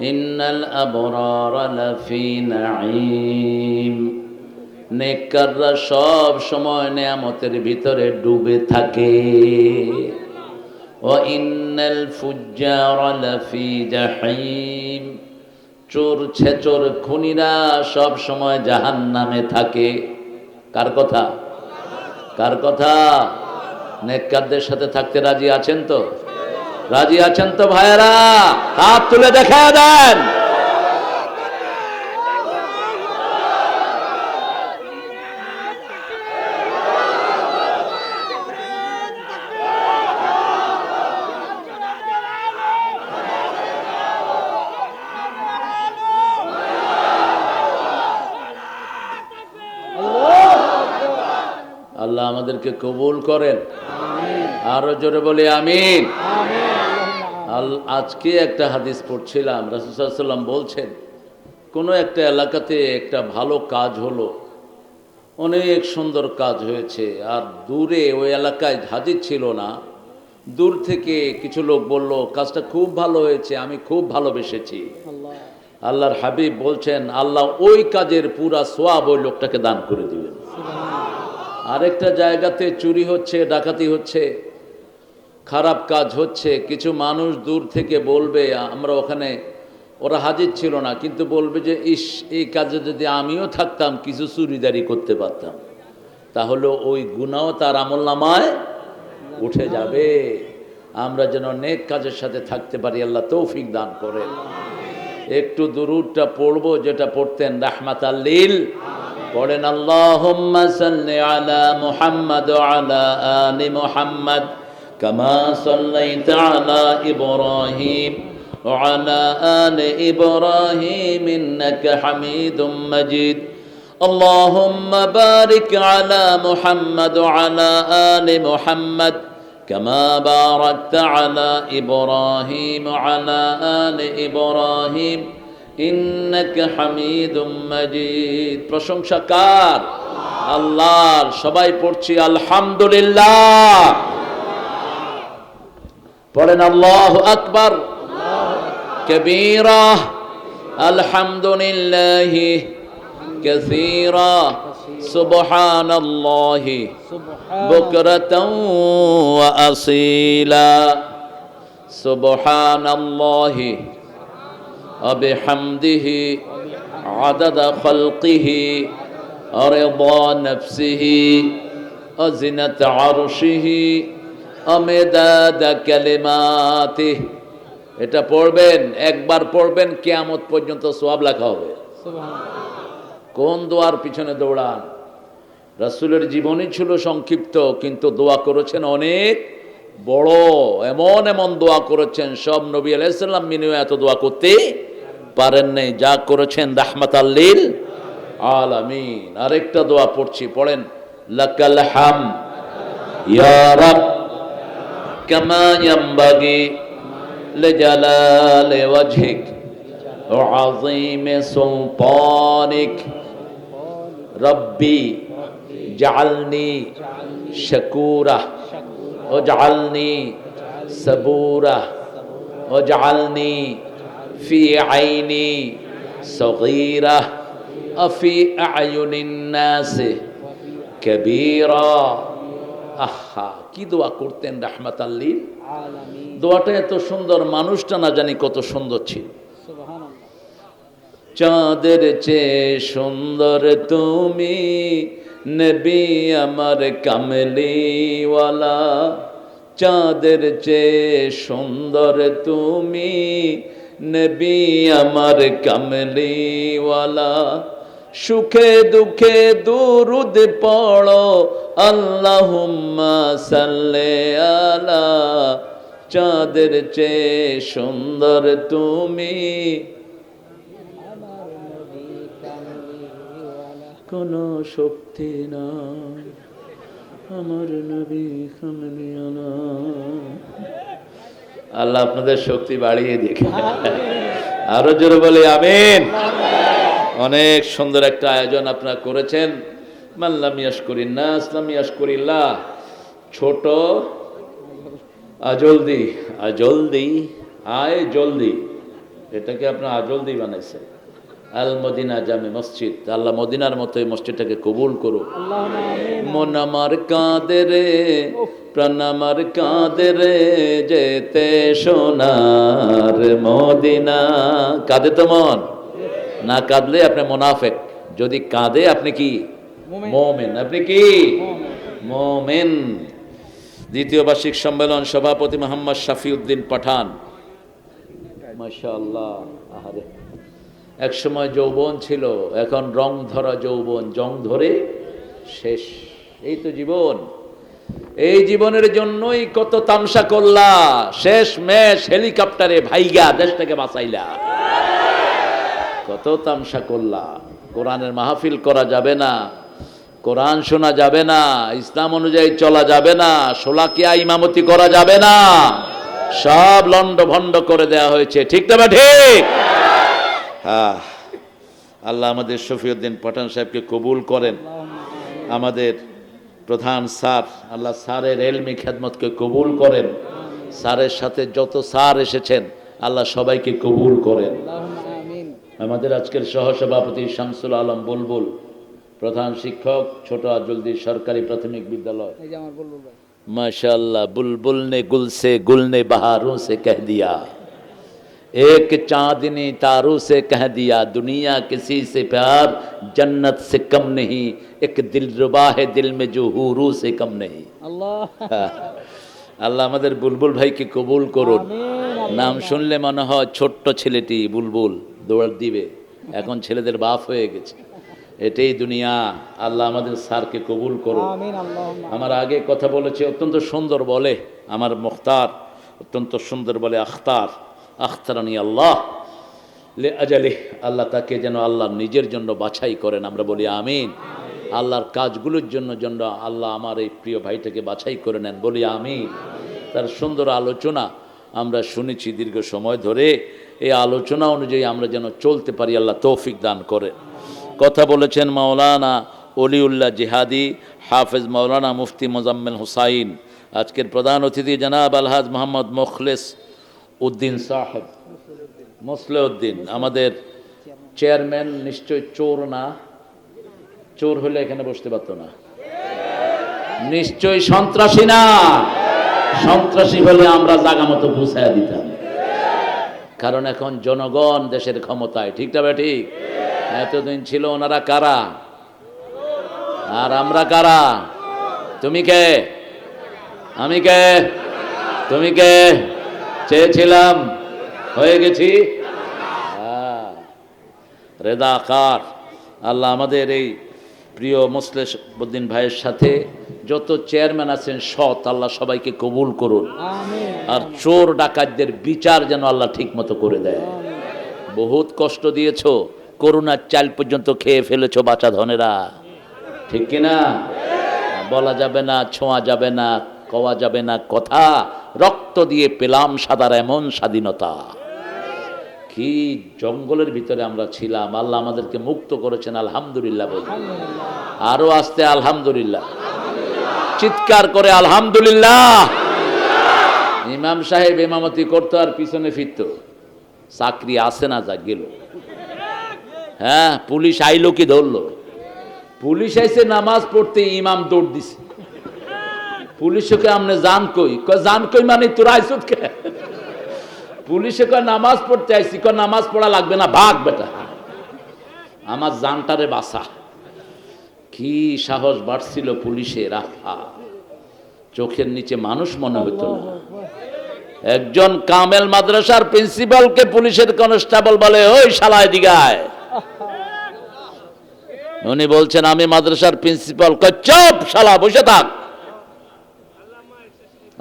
ইন্নাল আবরার লাফি নাঈম। নেককাররা সব সময় নেয়ামতের ভিতরে ডুবে থাকে। ও ইন্নাল ফুজ্জার লাফি জাহিম চোর ছেচোর খুনিরা সব সময় জাহান্নামে থাকে। কার কথা? কার কথা? নেককারদের সাথে থাকতে রাজি আছেন তো? রাজি আছেন তো ভাইয়েরা? হাত তুলে দেখা দেন। আল্লাহ আমাদেরকে কবুল করেন। আরও জোরে বলি, আমিন। আল আজকে একটা হাদিস পড়ছিলাম রাসুসাল্লাম বলছেন কোনো একটা এলাকাতে একটা ভালো কাজ হলো অনেক সুন্দর কাজ হয়েছে আর দূরে ওই এলাকায় হাজির ছিল না। দূর থেকে কিছু লোক বলল কাজটা খুব ভালো হয়েছে আমি খুব ভালোবেসেছি। আল্লাহর হাবিব বলছেন আল্লাহ ওই কাজের পুরা সোয়াব ওই লোকটাকে দান করে দিবেন। আরেকটা জায়গাতে চুরি হচ্ছে ডাকাতি হচ্ছে খারাপ কাজ হচ্ছে, কিছু মানুষ দূর থেকে বলবে, আমরা ওখানে, ওরা হাজির ছিল না, কিন্তু বলবে যে, ইস, এই কাজে যদি আমিও থাকতাম, কিছু চুরিদারি করতে পারতাম। তাহলে ওই গুণাও তার আমল নামায় উঠে যাবে। আমরা যেন নেক কাজের সাথে থাকতে পারি, আল্লাহ তৌফিক দান করে। একটু দুরুদটা পড়ব, যেটা পড়তেন, রাহমাত আল্লিল পড়েন আল্লাহ আলা মুহাম্মাদ আলা আলি মুহাম্মাদ। কামা সাল্লাইতা আলা ইব্রাহিম وعلى آل إبراهيم إنك حميد مجيد اللهم بارك على محمد وعلى آل محمد كما باركت على إبراهيم وعلى آل إبراهيم إنك حميد مجيد প্রশংসা কার আল্লাহর সবাই পড়ছি আলহামদুলিল্লাহ পড়েন আল্লাহু আকবার كبيرة الحمد لله كثيرا سبحان الله بكرة وأصيلا سبحان الله وبحمده عدد خلقه رضا نفسه وزنة عرشه এটা পড়বেন একবার পড়বেন কেয়ামত পর্যন্ত সোয়াব লেখা হবে। কোন দোয়ার পিছনে দৌড়ান? রাসুলের জীবনই ছিল সংক্ষিপ্ত কিন্তু দোয়া করেছেন অনেক বড়। এমন এমন দোয়া করেছেন সব নবী আলাইসাল্লাম মিনিও এত দোয়া করতে পারেন নাই। যা করেছেন রাহমাত আল্লিল আলামিন। আরেকটা দোয়া পড়ছি পড়েন লাকাল হাম। ইয়া كما ينبغي لجلال وجهك وعظيم سلطانك. ربي جعلني شكورا واجعلني صبورا واجعلني في عيني صغيرة وفي أعين الناس كبيرا. أحا কি দোয়া করতেন রাহমাত আল্লিল দোয়াটা এত সুন্দর মানুষটা না জানি কত সুন্দর ছিল। চাঁদের চেয়ে সুন্দর তুমি নবী আমার কামলিওয়ালা। চাঁদের চেয়ে সুন্দর তুমি নবী আমার কামলিওয়ালা। সুখে দুঃখে দুরুদ পড়ো। আল্লাহুম্মা সাল্লে আলা। চাঁদের চেয়ে সুন্দর তুমি। কোন শক্তি নাই। আমার নবী কামলিয়ালা আল্লাহ আপনাদের শক্তি বাড়িয়ে দেখে আরও জোরে বলে, আমিন। অনেক সুন্দর একটা আয়োজন আপনারা করেছেন। মাল্লাম ইয়াসকরি না আসলাম ইয়াসকরিল্লা ছোট আজলদি আজলদি আয় জলদি। এটাকে আপনার আজলদি বানাইছে আল মদিনা জামে মসজিদ, আল্লাহ মদিনার মতো এই মসজিদটাকে কবুল করো মন আমার কাঁদে রে, প্রাণ আমার কাঁদে রে, যেতে সোনার মদিনা। কাঁদে তো মন? না কাঁদলে আপনি মোনাফেক। যদি কাঁদে আপনি কি? মোমেন। আপনি কি? মোমেন। দ্বিতীয় বার্ষিক সম্মেলন সভাপতি মোহাম্মদ শাফিউদ্দিন পাঠান। আহারে। এক সময় যৌবন ছিল এখন রং ধরা যৌবন জং ধরে শেষ। এই তো জীবন। এই জীবনের জন্যই কত তামসা করলা। শেষ ম্যাচ হেলিকপ্টারে ভাইগা দেশটাকে বাঁচাইলা। কত তামসা করলা কোরআনের মাহফিল করা যাবে না, কোরআন শোনা যাবে না, ইসলাম অনুযায়ী চলা যাবে না সোলাকিয়া ইমামতি করা যাবে না। সব লন্ড ভণ্ড করে দেয়া হয়েছে। ঠিক তো ঠিক? হ্যাঁ আল্লাহ আমাদের শফিউদ্দিন পঠান সাহেবকে কবুল করেন। আমাদের প্রধান স্যার, আল্লাহ স্যারের এলমি খেদমতকে কবুল করেন। স্যারের সাথে যত স্যার এসেছেন, আল্লাহ সবাইকে কবুল করেন। আমাদের আজকের সহসভাপতি শামসুল আলম বুলবুল প্রধান শিক্ষক ছোট আজলদি সরকারি প্রাথমিক বিদ্যালয় এই যে আমার বলবো ভাই माशाल्लाह बुलबुल ने गुल से गुल ने बहारों से कह दिया एक चांदनी तारों से कह दिया दुनिया किसी से प्यार जन्नत से कम नहीं एक दिल रुबा है दिल में जो हुरू से कम नहीं আল্লাহ আল্লাহ আমাদের বুলবুল ভাইকে কবুল করুন আমিন নাম শুনলে মনে হয় ছোট্ট ছেলেটি বুলবুল দৌড় দিবে। এখন ছেলেদের বাপ হয়ে গেছে। এটাই দুনিয়া। আল্লাহ আমাদের স্যারকে কবুল করো আমার আগে কথা বলেছে অত্যন্ত সুন্দর বলে আমার মুখতার অত্যন্ত সুন্দর বলে আখতার। আখতারানি আল্লাহ। লে আজালে আল্লাহ তাকে যেন আল্লাহ নিজের জন্য বাছাই করেন। আমরা বলি আমিন। আল্লাহর কাজগুলোর জন্য জন্য আল্লাহ আমার এই প্রিয় ভাইটাকে বাছাই করে নেন। বলি আমিন। তার সুন্দর আলোচনা আমরা শুনেছি দীর্ঘ সময় ধরে। এই আলোচনা অনুযায়ী আমরা যেন চলতে পারি, আল্লাহ তৌফিক দান করেন। কথা বলেছেন মাওলানা অলিউল্লাহ জিহাদি, হাফেজ মাওলানা মুফতি মোজাম্মেল হুসাইন। আজকের প্রধান অতিথি জনাব আলহাজ মোহাম্মদ মোখলেস উদ্দিন সাহেব। মোসলে উদ্দিন আমাদের চেয়ারম্যান নিশ্চয় চোর না? চোর হলে এখানে বসতে পারতো না। নিশ্চয় সন্ত্রাসী না? সন্ত্রাসী হলে আমরা জাগা মতো গুছাইয়া দিতাম। কারণ এখন জনগণ দেশের ক্ষমতায়, ঠিক না ঠিক? এতদিন ছিল ওনারা কারা? আর আমরা কারা? তুমি কে? আমি কে? তুমি কে? চেয়েছিলাম, হয়ে গেছি। রেদা কার? আল্লাহ আমাদের এই প্রিয় মুসলেশ উদ্দিন ভাইয়ের সাথে যত চেয়ারম্যান আছেন সৎ আল্লাহ সবাইকে কবুল করুন। আর চোর ডাকাতদের বিচার যেন আল্লাহ ঠিক মতো করে দেয়। বহুত কষ্ট দিয়েছ করোনার চাল পর্যন্ত খেয়ে ফেলেছ বাচ্চা ধনেরা। ঠিক কিনা? বলা যাবে না ছোঁয়া যাবে না কওয়া যাবে না কথা রক্ত দিয়ে পেলাম সাদার এমন স্বাধীনতা। কি জঙ্গলের ভিতরে আমরা ছিলাম আল্লাহ আমাদেরকে মুক্ত করেছেন আলহামদুলিল্লাহ বলি। আরও আসতে আলহামদুলিল্লাহ। চিৎকার করে, আলহামদুলিল্লাহ। ইমাম সাহেব ইমামতি করতো আর পিছনে ফিরতো। চাকরি আসে না যা গেল। হ্যাঁ পুলিশ আইলো কি ধরলো? পুলিশ আইসে নামাজ পড়তে ইমাম দৌড় দিছে। পুলিশকে আমনে জান কই? কয় জান কই মানে তোরা আইসুত কে? পুলিশে কয়, নামাজ পড়তে আইসি কয়, নামাজ পড়া লাগবে না, ভাগ বেটা। আমার জানটারে বাসা কি সাহস বাড়ছিল পুলিশের? আহা। চোখের নিচে মানুষ মনে হতো না। একজন কামেল মাদ্রাসার প্রিন্সিপালকে পুলিশের কনস্টেবল বলে, ওই শালায় দিগায় উনি বলছেন, আমি মাদ্রাসার প্রিন্সিপাল। চুপ শালা, বসে থাক।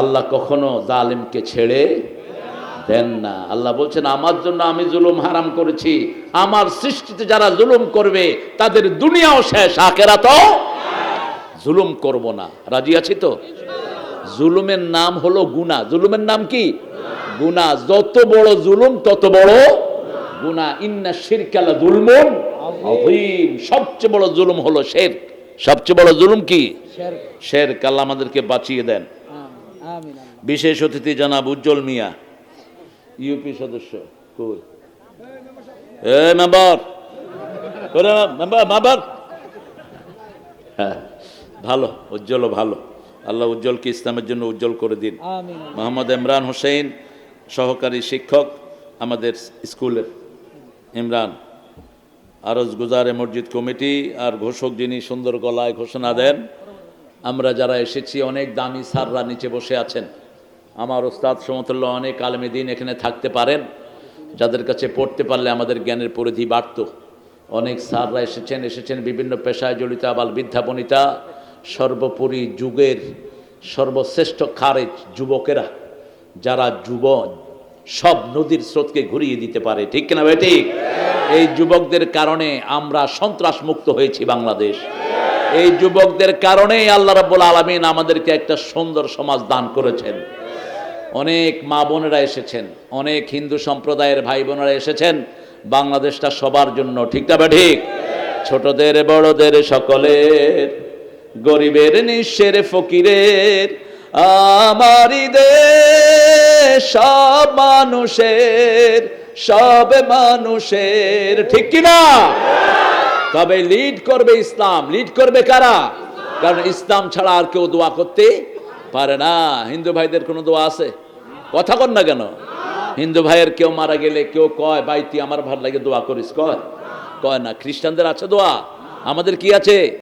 আল্লাহ কখনো জালিমকে ছেড়ে দেন না। আল্লাহ বলছেন আমার জন্য আমি জুলুম হারাম করেছি। আমার সৃষ্টিতে যারা জুলুম করবে তাদের দুনিয়াও শেষ আখেরা তো জুলুম করব না। রাজি আছি তো? জুলুমের নাম হলো গুনা জুলুমের নাম কি? গুনা যত বড় জুলুম তত বড় গুনা ইন্না শিরকালা জুলমুন আযীম। সবচেয়ে বড় জুলুম হলো শের সবচেয়ে বড় জুলুম কি? শের আল্লাহ আমাদেরকে বাঁচিয়ে দেন। আমিন আমিন। বিশেষ অতিথি জনাব উজ্জ্বল মিয়া। ইউপি সদস্য কই এ মেম্বার মেম্বার মেম্বার হ্যাঁ ভালো উজ্জ্বল ভালো। আল্লাহ উজ্জ্বলকে ইসলামের জন্য উজ্জ্বল করে দিন। মোহাম্মদ ইমরান হোসেন সহকারী শিক্ষক আমাদের স্কুলের। ইমরান আরজ গুজারে মসজিদ কমিটি আর ঘোষক যিনি সুন্দর গলায় ঘোষণা দেন আমরা যারা এসেছি অনেক দামি সাররা নিচে বসে আছেন। আমার ওস্তাদ সমতুল্য অনেক আলমী দিন এখানে থাকতে পারেন। যাদের কাছে পড়তে পারলে আমাদের জ্ঞানের পরিধি বাড়ত। অনেক স্যাররা এসেছেন এসেছেন বিভিন্ন পেশায় জড়িত, আবাল বিদ্যাপনিতা সর্বোপরি যুগের সর্বশ্রেষ্ঠ খারেজ যুবকেরা, যারা যুব সব নদীর স্রোতকে ঘুরিয়ে দিতে পারে। ঠিক কিনা ভাই, ঠিক? এই যুবকদের কারণে আমরা সন্ত্রাস মুক্ত হয়েছি বাংলাদেশ। এই যুবকদের কারণেই আল্লাহ রাব্বুল আলমিন আমাদেরকে একটা সুন্দর সমাজ দান করেছেন। অনেক মা বোনেরা এসেছেন, অনেক হিন্দু সম্প্রদায়ের ভাই বোনেরা এসেছেন, বাংলাদেশটা সবার জন্য, ঠিক না ঠিক? ছোটদের, বড়দের, সকলের, গরিবের নিঃস্বের ফকিরের, আমারই দেশ, সব মানুষের সব মানুষের, ঠিক কি না? তবে লিড করবে ইসলাম লিড করবে কারা? কারণ ইসলাম ছাড়া আর কেউ দোয়া করতে পারে না। হিন্দু ভাইদের কোনো দোয়া আছে? কথা কর না কেন? হিন্দু ভাইয়ের কেউ মারা গেলে কেউ কয়, ভাই, তুই আমার ভালো লাগে দোয়া করিস। কয় কয় না, খ্রিস্টানদের আছে দোয়া? আমাদের কি আছে?